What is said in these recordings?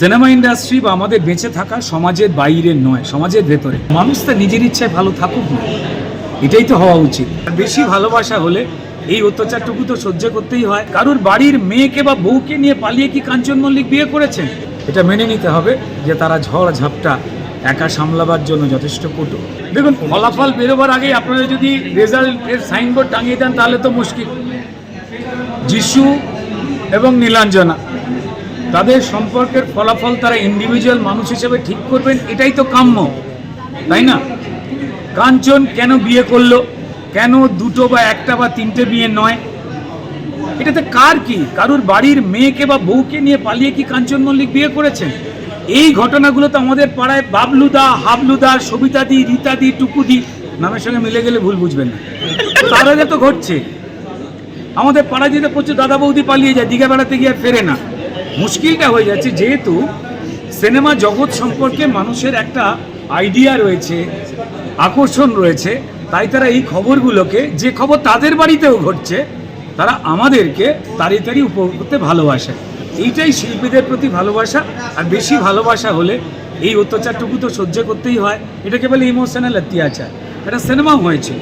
Cinema industry বা আমাদের বেঁচে থাকা সমাজের বাইরে নয়, সমাজের ভেতরে। মানুষ তার নিজের ইচ্ছায় ভালো থাকুক না। এটাই তো হওয়া উচিত। বেশি ভালোবাসা হলে এই অত্যাচারটুকু তো সহ্য করতেই হয়। কারোর বাড়ির মেয়েকে বা বউকে নিয়ে পালিয়ে কি কাঞ্চন মল্লিক বিয়ে করেছেন? এটা মেনে নিতে হবে যে তারা ঝড় ঝাপটা একা সামলাবার জন্য যথেষ্ট কটু। দেখুন, ফলাফল বেরোবার আগেই আপনারা যদি রেজাল্টের সাইনবোর্ড টাঙিয়ে দেন, তাহলে তো মুশকিল। যিশু এবং নীলাঞ্জনা। তাদের সম্পর্কের ফলাফল তারা ইন্ডিভিজুয়াল মানুষ হিসেবে ঠিক করবেন, এটাই তো কাম্য, তাই না? কাঞ্চন কেন বিয়ে করল? কেন দুটো বা একটা বা তিনটে বিয়ে নয়? এটাতে কার কি? কারুর বাড়ির মেয়েকে বা বউকে নিয়ে পালিয়ে কি কাঞ্চন মল্লিক বিয়ে করেছেন এই ঘটনাগুলো তো আমাদের পাড়ায় বাবলুদা, হাবলুদা, সবিতাদি, রীতাদি, টুকুদি নামের সঙ্গে মিলে গেলে ভুল বুঝবেন না। তার তো ঘটছে। আমাদের পাড়া যেতে প্রচুর দাদা বৌদি পালিয়ে যায়, দীঘা বেড়াতে গিয়ে ফেরে না। মুশকিলটা হয়ে যাচ্ছে, যেহেতু সিনেমা জগৎ সম্পর্কে মানুষের একটা আইডিয়া রয়েছে, আকর্ষণ রয়েছে, তাই তারা এই খবরগুলোকে, যে খবর তাদের বাড়িতেও ঘটছে, তারা আমাদেরকে তাড়াতাড়ি উপভোগ করতে ভালোবাসে। এইটাই শিল্পীদের প্রতি ভালোবাসা, আর বেশি ভালোবাসা হলে এই অত্যাচারটুকু তো সহ্য করতেই হয়। এটাকে বলে ইমোশনাল অত্যাচার। একটা সিনেমাও হয়েছিল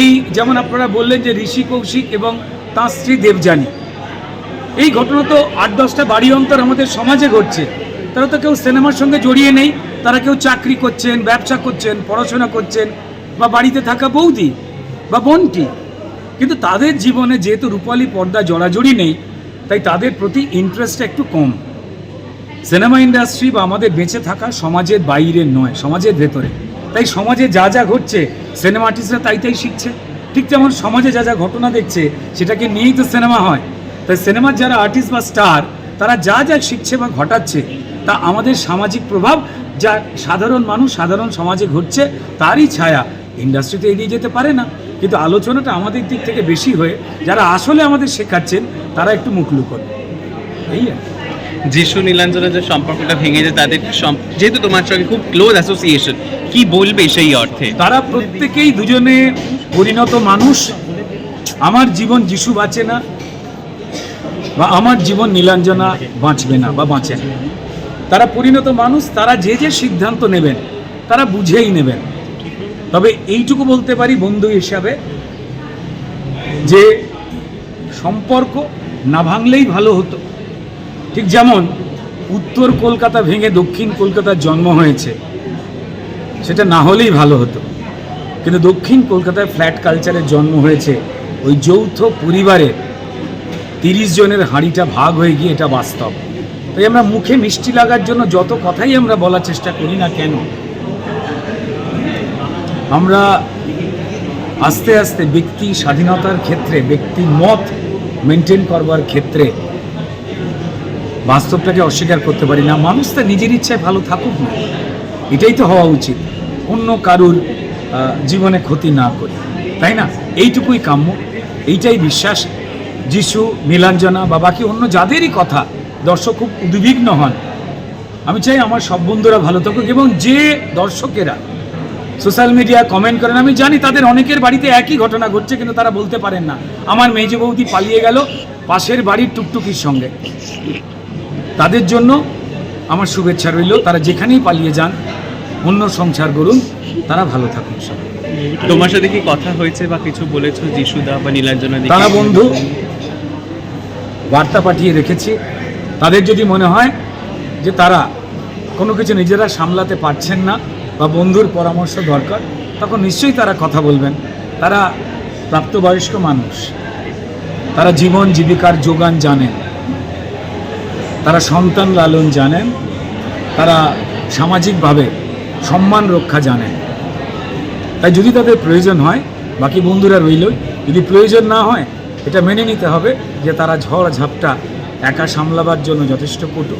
এই যেমন আপনারা বললেন যে ঋষি কৌশিক এবং তাঁর স্ত্রী দেবযানী এই ঘটনা তো আট দশটা বাড়ি অন্তর আমাদের সমাজে ঘটছে। তারা তো কেউ সিনেমার সঙ্গে জড়িয়ে নেই, তারা কেউ চাকরি করছেন, ব্যবসা করছেন, পড়াশোনা করছেন, বা বাড়িতে থাকা বৌদি বা বোনটি। কিন্তু তাদের জীবনে যেহেতু রূপালী পর্দা জড়াজড়ি নেই, তাই তাদের প্রতি ইন্টারেস্টটা একটু কম। সিনেমা ইন্ডাস্ট্রি বা আমাদের বেঁচে থাকা সমাজের বাইরে নয়, সমাজের ভেতরে। তাই সমাজে যা যা ঘটছে সিনেমা আর্টিস্টরা তাই তাই শিখছে। ঠিক যেমন সমাজে যা যা ঘটনা দেখছে, সেটাকে নিয়েই তো সিনেমা হয়। তাই সিনেমার যারা আর্টিস্ট বা স্টার তারা যা যা শিখছে বা ঘটাচ্ছে তা আমাদের সামাজিক প্রভাব যা সাধারণ মানুষ সাধারণ সমাজে ঘটছে তারই ছায়া ইন্ডাস্ট্রিতে এগিয়ে যেতে পারে না। কিন্তু আলোচনাটা আমাদের দিক থেকে বেশি হয়ে যারা আসলে আমাদের শেখাচ্ছেন তারা একটু মুখ লুকোন। এই আর যিশু নীলাঞ্জনের যে সম্পর্কটা ভেঙে যায় তাদের যেহেতু তোমার সঙ্গে খুব ক্লোজ অ্যাসোসিয়েশন কি বলবে সেই অর্থে? তারা প্রত্যেকেই দুজনে পরিণত মানুষ। আমার জীবন যিশু বাঁচে না বা আমার জীবন নীলাঞ্জনা বাঁচবে না বা বাঁচে না। তারা পরিণত মানুষ, তারা যে যে সিদ্ধান্ত নেবেন, তারা বুঝেই নেবেন। তবে এইটুকু বলতে পারি বন্ধু হিসাবে যে সম্পর্ক না ভাঙলেই ভালো হতো। ঠিক যেমন উত্তর কলকাতা ভেঙে দক্ষিণ কলকাতার জন্ম হয়েছে, সেটা না হলেই ভালো হতো। কিন্তু দক্ষিণ কলকাতায় ফ্ল্যাট কালচারের জন্ম হয়েছে, ওই যৌথ পরিবারে তিরিশ জনের হাঁড়িটা ভাগ হয়ে গিয়ে এটা বাস্তব। তাই আমরা মুখে মিষ্টি লাগার জন্য যত কথাই আমরা বলার চেষ্টা করি না কেন, আমরা আস্তে আস্তে ব্যক্তি স্বাধীনতার ক্ষেত্রে, ব্যক্তি মত মেনটেন করবার ক্ষেত্রে বাস্তবটাকে অস্বীকার করতে পারি না। মানুষ তার নিজের ইচ্ছায় ভালো থাকুক না। এটাই তো হওয়া উচিত। অন্য কারুর জীবনে ক্ষতি না করে। তাই না? এইটুকুই কাম্য। এইটাই বিশ্বাস। যিশু নীলাঞ্জনা বা বাকি অন্য যাদেরই কথা দর্শক খুব উদ্বিগ্ন হন। আমি চাই আমার সব বন্ধুরা ভালো থাকুক এবং যে দর্শকেরা সোশ্যাল মিডিয়া কমেন্ট করেন আমি জানি তাদের অনেকের বাড়িতে একই ঘটনা ঘটছে কিন্তু তারা বলতে পারেন না। আমার মেজে বৌদি পালিয়ে গেল পাশের বাড়ির টুকটুকির সঙ্গে। তাদের জন্য আমার শুভেচ্ছা রইল। তারা যেখানেই পালিয়ে যান অন্য সংসার করুন তারা ভালো থাকুন সবাই। তোমার সাথে কি কথা হয়েছে বা কিছু বলেছ? যিশুদা বা নীলাঞ্জনা তারা বন্ধু বার্তা পাঠিয়ে রেখেছি। তাদের যদি মনে হয় যে তারা কোনো কিছু নিজেরা সামলাতে পারছেন না বা বন্ধুর পরামর্শ দরকার, তখন নিশ্চয়ই তারা কথা বলবেন। তারা প্রাপ্তবয়স্ক মানুষ। তারা জীবন জীবিকার যোগান জানেন। তারা সন্তান লালন জানেন। তারা সামাজিকভাবে সম্মান রক্ষা জানেন। তাই যদি তাদের প্রয়োজন হয়, বাকি বন্ধুরা রইলই যদি প্রয়োজন না হয় এটা মেনে নিতে হবে যে তারা ঝড় ঝাপটা একা সামলাবার জন্য যথেষ্ট কটু।